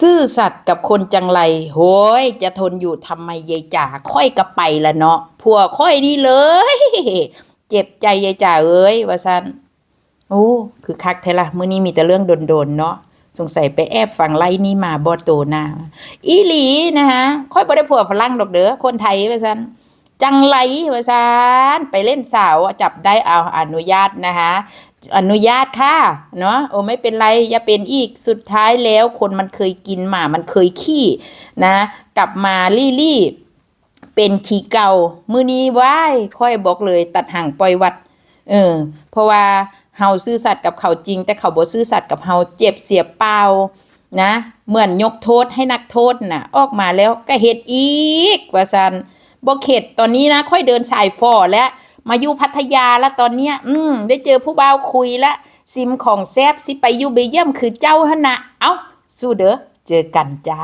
ซื่อสัตย์กับคนจังไรโหยจะทนอยู่ทำไมยายจ๋าค่อยกระไปละเนาะผัวค่อยนี่เลย เจ็บใจยายจ๋าเอ้ยว่าซันโอ้คือคักเทละมื้อนี้มีแต่เรื่องโดนๆเนาะสงสัยไปแอบฟังไล่นี่มาบอโตนาอีหลีนะคะค่อยบ่ได้ผัวฝรั่งดอกเด้อคนไทยว่าซัน จังไรว่าซันไปเล่นสาวจับได้เอาอนุญาตนะคะอนุญาตค่ะเนาะโอ้ไม่เป็นไรอย่าเป็นอีกสุดท้ายแล้วคนมันเคยกินหมามันเคยขี้นะ กลับมาลี่ลี่เป็นขี้เก่ามือนี้ว้ายค่อยบอกเลย ตัดห่างปล่อยวัด เออ เพราะว่าเฮาซื่อสัตย์กับเขาจริง แต่เขาบ่ซื่อสัตย์กับเฮาเจ็บเสียเปล่านะ เหมือนยกโทษให้นักโทษน่ะ ออกมาแล้วก็เฮ็ดอีกว่าซัน บ่เข็ดตอนนี้นะค่อยเดินสายฟอแล้วมาอยู่พัทยาแล้วตอนเนี้ย อืม ได้เจอผู้บ่าวคุยละซิมของแซบสิไปอยู่เบลเยียมคือเจ้าหนนะเอ้า สู้เด้อเจอกันจ้า